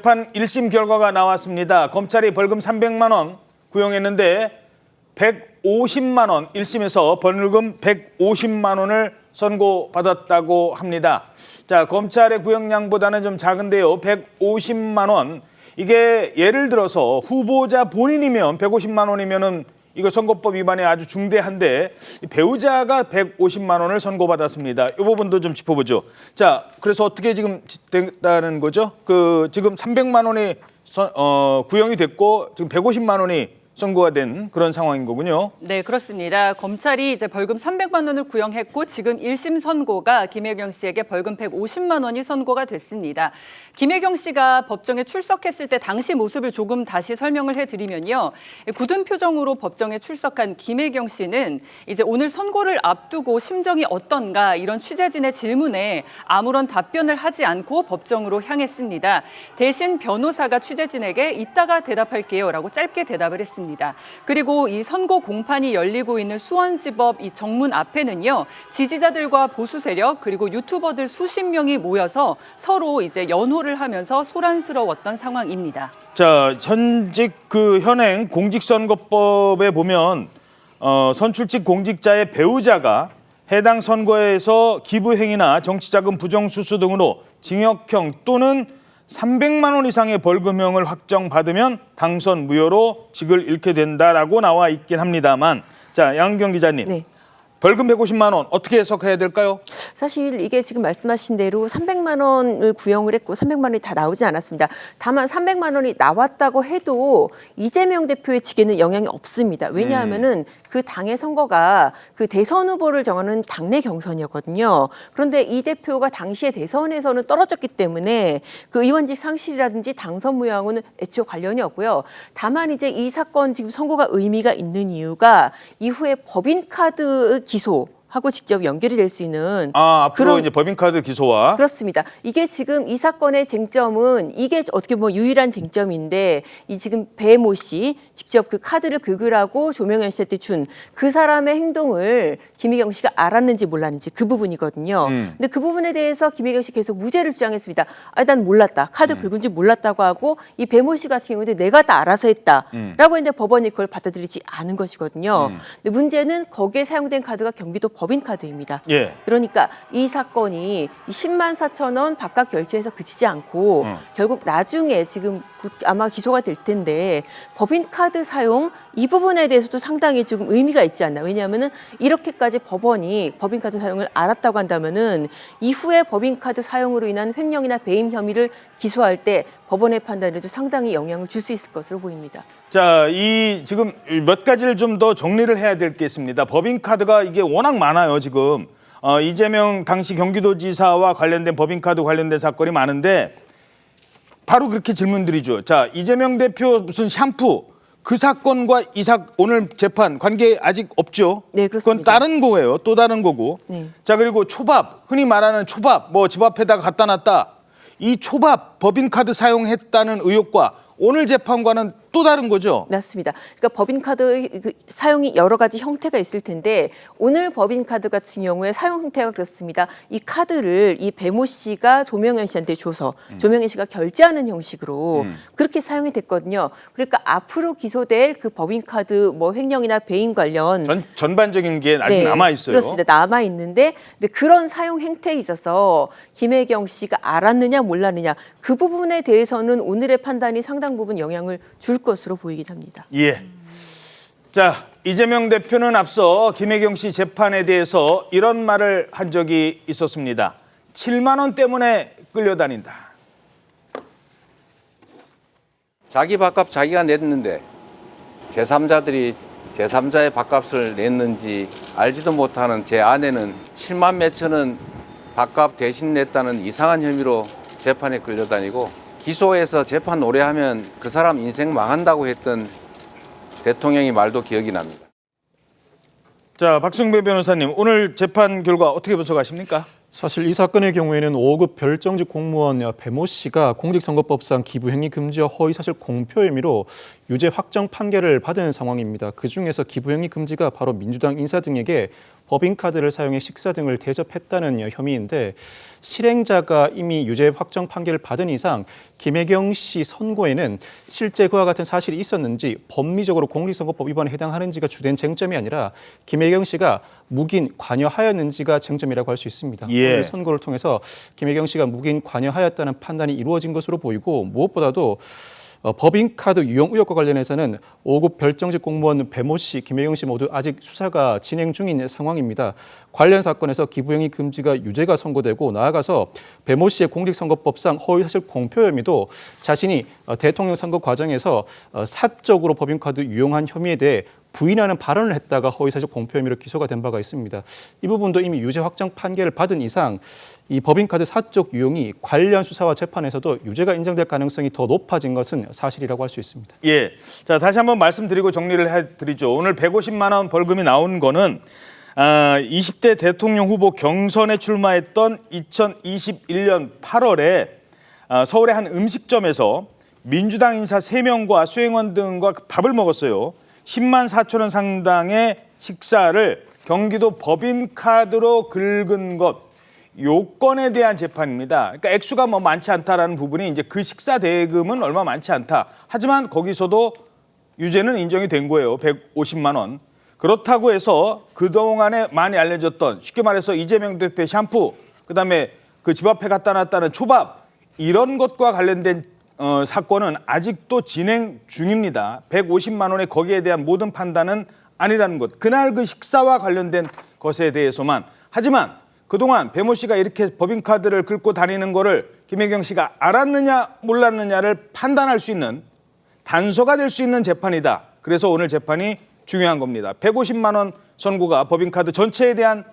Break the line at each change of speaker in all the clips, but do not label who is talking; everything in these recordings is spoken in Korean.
재판 1심 결과가 나왔습니다. 검찰이 벌금 300만 원 구형했는데 150만 원 1심에서 벌금 150만 원을 선고받았다고 합니다. 자, 검찰의 구형량보다는 좀 작은데요. 150만 원. 이게 예를 들어서 후보자 본인이면 150만 원이면은 이거 선거법 위반에 아주 중대한데 이 배우자가 150만 원을 선고받았습니다. 이 부분도 좀 짚어보죠. 자, 그래서 어떻게 지금 됐다는 거죠? 그 지금 300만 원이 선- 어, 구형이 됐고 지금 150만 원이 선고가 된 그런 상황인 거군요.
네, 그렇습니다. 검찰이 이제 벌금 300만 원을 구형했고 지금 1심 선고가 김혜경 씨에게 벌금 150만 원이 선고가 됐습니다. 김혜경 씨가 법정에 출석했을 때 당시 모습을 조금 다시 설명을 해드리면요. 굳은 표정으로 법정에 출석한 김혜경 씨는 이제 오늘 선고를 앞두고 심정이 어떤가 이런 취재진의 질문에 아무런 답변을 하지 않고 법정으로 향했습니다. 대신 변호사가 취재진에게 이따가 대답할게요 라고 짧게 대답을 했습니다. 그리고 이 선고 공판이 열리고 있는 수원지법 이 정문 앞에는요 지지자들과 보수 세력 그리고 유튜버들 수십 명이 모여서 서로 이제 연호를 하면서 소란스러웠던 상황입니다.
자, 현직 그 현행 공직선거법에 보면 어, 선출직 공직자의 배우자가 해당 선거에서 기부 행위나 정치자금 부정 수수 등으로 징역형 또는 300만 원 이상의 벌금형을 확정받으면 당선 무효로 직을 잃게 된다라고 나와 있긴 합니다만 자, 양경 기자님.
네.
벌금 150만 원 어떻게 해석해야 될까요?
사실 이게 지금 말씀하신 대로 300만 원을 구형을 했고 300만 원이 다 나오지 않았습니다. 다만 300만 원이 나왔다고 해도 이재명 대표의 직에는 영향이 없습니다. 왜냐하면은 그 당의 선거가 그 대선 후보를 정하는 당내 경선이었거든요. 그런데 이 대표가 당시에 대선에서는 떨어졌기 때문에 그 의원직 상실이라든지 당선 무효하고는 애초 관련이 없고요. 다만 이제 이 사건 지금 선고가 의미가 있는 이유가 이후에 법인 카드 기소 하고 직접 연결이 될 수 있는
아, 앞으로
그런-
이제 법인카드 기소와
그렇습니다. 이게 지금 이 사건의 쟁점은 이게 어떻게 보면 유일한 쟁점인데 이 지금 배모 씨 직접 그 카드를 긁으라고 조명현 씨한테 준 그 사람의 행동을 김희경 씨가 알았는지 몰랐는지 그 부분이거든요.
음.
근데 그 부분에 대해서 김희경 씨 계속 무죄를 주장했습니다. 아, 난 몰랐다. 카드
음.
긁은 지 몰랐다고 하고 이 배모 씨 같은 경우는 내가 다 알아서 했다라고
음.
했는데 법원이 그걸 받아들이지 않은 것이거든요. 근데 문제는 거기에 사용된 카드가 경기도 법인 카드입니다.
예.
그러니까 이 사건이 이 10만 4천 원 바깥 결제에서 그치지 않고
음.
결국 나중에 지금 곧 아마 기소가 될 텐데 법인카드 사용 이 부분에 대해서도 상당히 지금 의미가 있지 않나. 왜냐하면은 이렇게까지 법원이 법인카드 사용을 알았다고 한다면은 이후에 법인카드 사용으로 인한 횡령이나 배임 혐의를 기소할 때 법원의 판단에도 상당히 영향을 줄 수 있을 것으로 보입니다.
자, 이 지금 몇 가지를 좀 더 정리를 해야 될 게 있습니다. 법인카드가 이게 워낙 많 아요, 지금. 어, 이재명 당시 경기도지사와 관련된 법인카드 관련된 사건이 많은데 바로 그렇게 질문드리죠. 자, 이재명 대표 무슨 샴푸 그 사건과 이사 오늘 재판 관계 아직 없죠.
네,
그건
그렇습니다.
다른 거예요. 또 다른 거고.
네.
자, 그리고 초밥 흔히 말하는 초밥 뭐 집 앞에다가 갖다 놨다. 이 초밥 법인카드 사용했다는 의혹과 오늘 재판과는 또 다른 거죠.
맞습니다. 그러니까 법인카드 그 사용이 여러 가지 형태가 있을 텐데 오늘 법인카드 같은 경우에 사용 형태가 그렇습니다. 이 카드를 이 배모 씨가 조명현 씨한테 줘서 조명현 씨가 결제하는 형식으로 그렇게 사용이 됐거든요. 그러니까 앞으로 기소될 그 법인카드 뭐 횡령이나 배임 관련
전 전반적인 게 아직 남아 있어요.
네, 그렇습니다. 남아 있는데 근데 그런 사용 행태에 있어서 김혜경 씨가 알았느냐 몰랐느냐 그 부분에 대해서는 오늘의 판단이 상당 부분 영향을 줄 것으로 보이긴 합니다.
예. 자, 이재명 대표는 앞서 김혜경 씨 재판에 대해서 이런 말을 한 적이 있었습니다. 7만 원 때문에 끌려다닌다.
자기 밥값 자기가 냈는데 제3자들이 제3자의 밥값을 냈는지 알지도 못하는 제 아내는 7만 몇천원 밥값 대신 냈다는 이상한 혐의로 재판에 끌려다니고 기소해서 재판 오래 하면 그 사람 인생 망한다고 했던 대통령의 말도 기억이 납니다.
자, 박승배 변호사님, 오늘 재판 결과 어떻게 분석하십니까?
사실 이 사건의 경우에는 5급 별정직 공무원 배모 씨가 공직선거법상 기부행위 금지와 허위사실 공표 혐의로 유죄 확정 판결을 받은 상황입니다. 그 중에서 기부행위 금지가 바로 민주당 인사 등에게 법인카드를 사용해 식사 등을 대접했다는 혐의인데 실행자가 이미 유죄 확정 판결을 받은 이상 김혜경 씨 선고에는 실제 그와 같은 사실이 있었는지 법리적으로 공직선거법 위반에 해당하는지가 주된 쟁점이 아니라 김혜경 씨가 묵인 관여하였는지가 쟁점이라고 할 수 있습니다.
예.
오늘 선고를 통해서 김혜경 씨가 묵인 관여하였다는 판단이 이루어진 것으로 보이고 무엇보다도 어, 법인카드 유용 의혹과 관련해서는 5급 별정직 공무원 배모 씨, 김혜경 씨 모두 아직 수사가 진행 중인 상황입니다. 관련 사건에서 기부행위 금지가 유죄가 선고되고 나아가서 배모 씨의 공직선거법상 허위사실 공표 혐의도 자신이 어, 대통령 선거 과정에서 어, 사적으로 법인카드 유용한 혐의에 대해 부인하는 발언을 했다가 허위사실 공표 혐의로 기소가 된 바가 있습니다. 이 부분도 이미 유죄 확정 판결을 받은 이상 이 법인카드 사적 유용이 관련 수사와 재판에서도 유죄가 인정될 가능성이 더 높아진 것은 사실이라고 할 수 있습니다.
예. 자, 다시 한번 말씀드리고 정리를 해 드리죠. 오늘 150만 원 벌금이 나온 거는 아, 20대 대통령 후보 경선에 출마했던 2021년 8월에 아, 서울의 한 음식점에서 민주당 인사 3명과 수행원 등과 밥을 먹었어요. 10만 4천 원 상당의 식사를 경기도 법인카드로 긁은 것 요건에 대한 재판입니다. 그러니까 액수가 뭐 많지 않다라는 부분이 이제 그 식사 대금은 얼마 많지 않다. 하지만 거기서도 유죄는 인정이 된 거예요. 150만 원. 그렇다고 해서 그동안에 많이 알려졌던 쉽게 말해서 이재명 대표의 샴푸, 그다음에 그 집 앞에 갖다 놨다는 초밥 이런 것과 관련된 어, 사건은 아직도 진행 중입니다. 150만 원의 거기에 대한 모든 판단은 아니라는 것. 그날 그 식사와 관련된 것에 대해서만. 하지만 그동안 배모 씨가 이렇게 법인카드를 긁고 다니는 거를 김혜경 씨가 알았느냐 몰랐느냐를 판단할 수 있는 단서가 될 수 있는 재판이다. 그래서 오늘 재판이 중요한 겁니다. 150만 원 선고가 법인카드 전체에 대한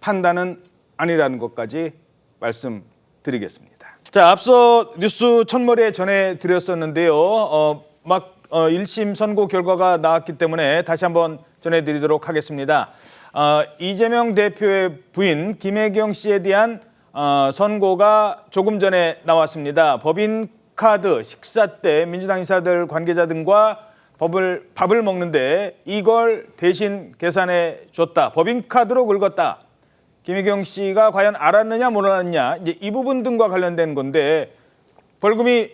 판단은 아니라는 것까지 말씀 드리겠습니다. 자, 앞서 뉴스 첫머리에 전해 드렸었는데요. 어, 막 어, 1심 선고 결과가 나왔기 때문에 다시 한번 전해드리도록 하겠습니다. 어, 이재명 대표의 부인 김혜경 씨에 대한 어, 선고가 조금 전에 나왔습니다. 법인 카드 식사 때 민주당 인사들 관계자 등과 법을 밥을 먹는데 이걸 대신 계산해 줬다. 법인 카드로 긁었다. 김혜경 씨가 과연 알았느냐 몰랐느냐 이제 이 부분 등과 관련된 건데 벌금이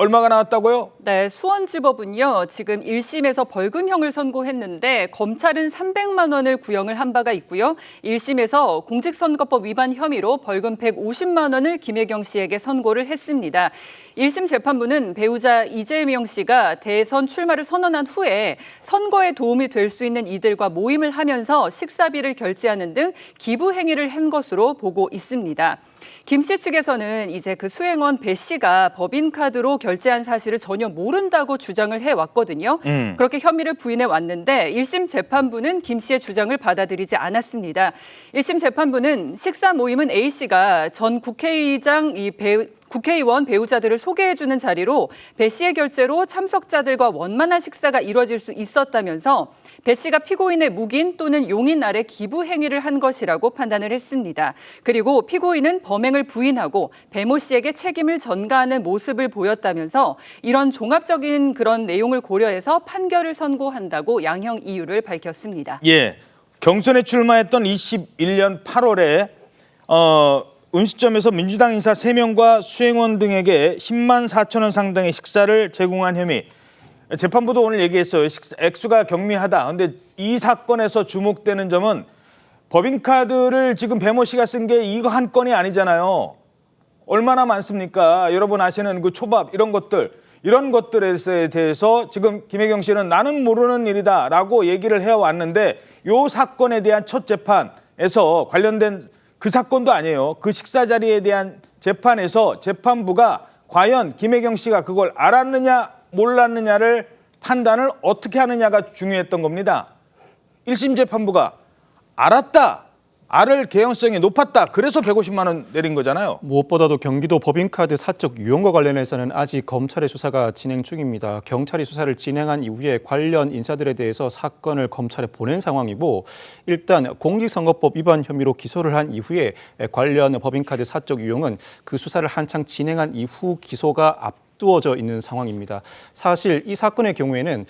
얼마가 나왔다고요?
네, 수원지법은요, 지금 1심에서 벌금형을 선고했는데 검찰은 300만 원을 구형을 한 바가 있고요. 1심에서 공직선거법 위반 혐의로 벌금 150만 원을 김혜경 씨에게 선고를 했습니다. 1심 재판부는 배우자 이재명 씨가 대선 출마를 선언한 후에 선거에 도움이 될 수 있는 이들과 모임을 하면서 식사비를 결제하는 등 기부 행위를 한 것으로 보고 있습니다. 김 씨 측에서는 이제 그 수행원 배 씨가 법인카드로 결제한 사실을 전혀 모른다고 주장을 해왔거든요.
음.
그렇게 혐의를 부인해 왔는데 1심 재판부는 김 씨의 주장을 받아들이지 않았습니다. 1심 재판부는 식사 모임은 A 씨가 전 국회의장 이 배우 국회의원 배우자들을 소개해주는 자리로 배 씨의 결제로 참석자들과 원만한 식사가 이루어질 수 있었다면서 배 씨가 피고인의 묵인 또는 용인 아래 기부 행위를 한 것이라고 판단을 했습니다. 그리고 피고인은 범행을 부인하고 배모 씨에게 책임을 전가하는 모습을 보였다면서 이런 종합적인 그런 내용을 고려해서 판결을 선고한다고 양형 이유를 밝혔습니다.
예. 경선에 출마했던 21년 8월에 어, 음식점에서 민주당 인사 3명과 수행원 등에게 10만 4천 원 상당의 식사를 제공한 혐의. 재판부도 오늘 얘기했어요. 액수가 경미하다. 근데 이 사건에서 주목되는 점은 법인카드를 지금 배모 씨가 쓴 게 이거 한 건이 아니잖아요. 얼마나 많습니까? 여러분 아시는 그 초밥 이런 것들 이런 것들에 대해서 지금 김혜경 씨는 나는 모르는 일이다라고 얘기를 해왔는데 요 사건에 대한 첫 재판에서 관련된 그 사건도 아니에요. 그 식사 자리에 대한 재판에서 재판부가 과연 김혜경 씨가 그걸 알았느냐 몰랐느냐를 판단을 어떻게 하느냐가 중요했던 겁니다. 1심 재판부가 알았다. 알을 개연성이 높았다. 그래서 150만 원 내린 거잖아요.
무엇보다도 경기도 법인카드 사적 유용과 관련해서는 아직 검찰의 수사가 진행 중입니다. 경찰이 수사를 진행한 이후에 관련 인사들에 대해서 사건을 검찰에 보낸 상황이고 일단 공직선거법 위반 혐의로 기소를 한 이후에 관련 법인카드 사적 유용은 그 수사를 한창 진행한 이후 기소가 앞 뚜어져 있는 상황입니다. 사실 이 사건의 경우에는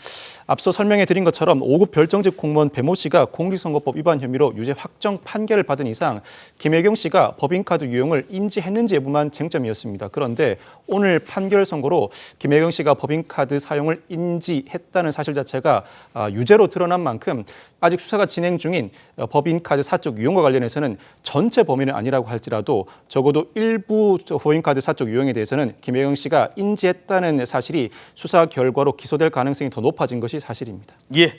앞서 설명해 드린 것처럼 5급 별정직 공무원 배모 씨가 공직선거법 위반 혐의로 유죄 확정 판결을 받은 이상 김혜경 씨가 법인카드 유용을 인지했는지 여부만 쟁점이었습니다. 그런데 오늘 판결 선고로 김혜경 씨가 법인카드 사용을 인지했다는 사실 자체가 아, 유죄로 드러난 만큼 아직 수사가 진행 중인 어, 법인카드 사적 유용과 관련해서는 전체 범위는 아니라고 할지라도 적어도 일부 저 법인카드 사적 유용에 대해서는 김혜경 씨가 인지했다는 사실이 수사 결과로 기소될 가능성이 더 높아진 것이 사실입니다.
예.